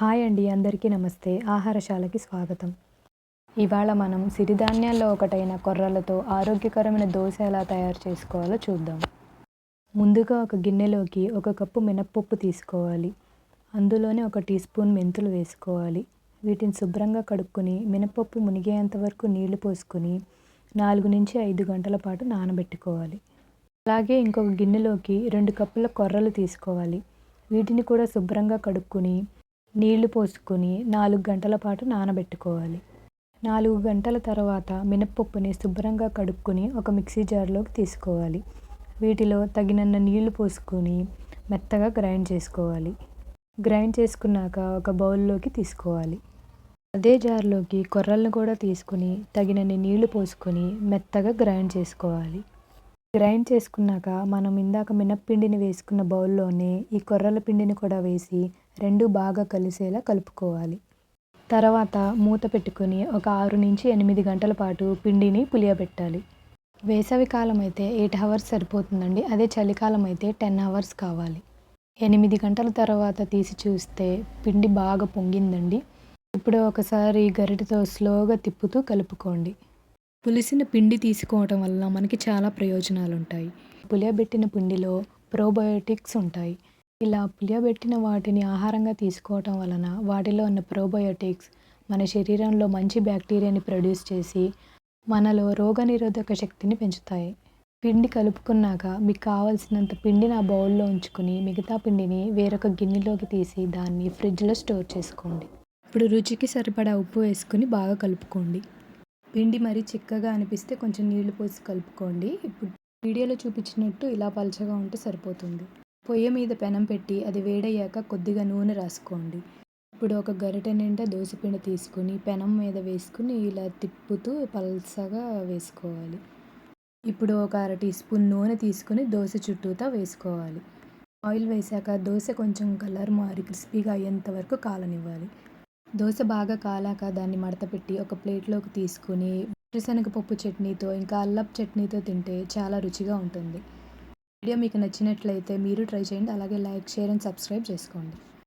Hi అండి అందరికీ నమస్తే. ఆహారశాలకి స్వాగతం. ఇవాళ మనం సిరిధాన్యాల్లో ఒకటైన కొర్రలతో ఆరోగ్యకరమైన దోశ ఎలా తయారు చేసుకోవాలో చూద్దాం. ముందుగా ఒక గిన్నెలోకి ఒక కప్పు మినప్పప్పు తీసుకోవాలి. అందులోనే ఒక టీ స్పూన్ మెంతులు వేసుకోవాలి. వీటిని శుభ్రంగా కడుక్కొని మినప్పప్పు మునిగేంత వరకు నీళ్ళు పోసుకొని నాలుగు నుంచి ఐదు గంటల పాటు నానబెట్టుకోవాలి. అలాగే ఇంకొక గిన్నెలోకి రెండు కప్పుల కొర్రలు తీసుకోవాలి. వీటిని కూడా శుభ్రంగా కడుక్కొని నీళ్ళు పోసుకొని నాలుగు గంటల పాటు నానబెట్టుకోవాలి. నాలుగు గంటల తర్వాత మినప్పప్పుని శుభ్రంగా కడుక్కొని ఒక మిక్సీ జార్లోకి తీసుకోవాలి. వీటిలో తగినన్న నీళ్ళు పోసుకొని మెత్తగా గ్రైండ్ చేసుకోవాలి. గ్రైండ్ చేసుకున్నాక ఒక బౌల్లోకి తీసుకోవాలి. అదే జార్లోకి కొర్రలను కూడా తీసుకుని తగినన్ని నీళ్ళు పోసుకొని మెత్తగా గ్రైండ్ చేసుకోవాలి. గ్రైండ్ చేసుకున్నాక మనం ఇందాక మినప్పిండిని వేసుకున్న బౌల్లోనే ఈ కొర్రల పిండిని కూడా వేసి రెండు బాగా కలిసేలా కలుపుకోవాలి. తర్వాత మూత పెట్టుకొని ఒక ఆరు నుంచి ఎనిమిది గంటల పాటు పిండిని పులియబెట్టాలి. వేసవి కాలం అయితే ఎయిట్ అవర్స్ సరిపోతుందండి. అదే చలికాలం అయితే టెన్ అవర్స్ కావాలి. ఎనిమిది గంటల తర్వాత తీసి చూస్తే పిండి బాగా పొంగిందండి. ఇప్పుడు ఒకసారి గరిటతో స్లోగా తిప్పుతూ కలుపుకోండి. పులిసిన పిండి తీసుకోవటం వల్ల మనకి చాలా ప్రయోజనాలు ఉంటాయి పులియబెట్టిన పిండిలో ప్రోబయోటిక్స్ ఉంటాయి. ఇలా పులియబెట్టిన వాటిని ఆహారంగా తీసుకోవటం వలన వాటిలో ఉన్న ప్రోబయోటిక్స్ మన శరీరంలో మంచి బ్యాక్టీరియాని ప్రొడ్యూస్ చేసి మనలో రోగనిరోధక శక్తిని పెంచుతాయి. పిండి కలుపుకున్నాక మీకు కావలసినంత పిండిని ఆ బౌల్లో ఉంచుకుని మిగతా పిండిని వేరొక గిన్నెలోకి తీసి దాన్ని ఫ్రిడ్జ్లో స్టోర్ చేసుకోండి. ఇప్పుడు రుచికి సరిపడా ఉప్పు వేసుకుని బాగా కలుపుకోండి. పిండి మరీ చిక్కగా అనిపిస్తే కొంచెం నీళ్ళు పోసి కలుపుకోండి. ఇప్పుడు వీడియోలో చూపించినట్టు ఇలా పలచగా ఉంటే సరిపోతుంది. పొయ్యి మీద పెనం పెట్టి అది వేడయ్యాక కొద్దిగా నూనె రాసుకోండి. ఇప్పుడు ఒక గరిటె నిండా దోసపిండి తీసుకుని పెనం మీద వేసుకుని ఇలా తిప్పుతూ పల్సగా వేసుకోవాలి. ఇప్పుడు ఒక అర టీ స్పూన్ నూనె తీసుకుని దోశ చుట్టూతా వేసుకోవాలి. ఆయిల్ వేసాక దోశ కొంచెం కలర్ మారి క్రిస్పీగా అయ్యేంత వరకు కాలనివ్వాలి. దోశ బాగా కాలాక దాన్ని మడతపెట్టి ఒక ప్లేట్లోకి తీసుకుని వేరుశనగపప్పు చట్నీతో ఇంకా అల్లపు చట్నీతో తింటే చాలా రుచిగా ఉంటుంది. వీడియో మీకు నచ్చినట్లయితే మీరు ట్రై చేయండి. అలాగే లైక్ షేర్ అండ్ సబ్స్క్రైబ్ చేసుకోండి.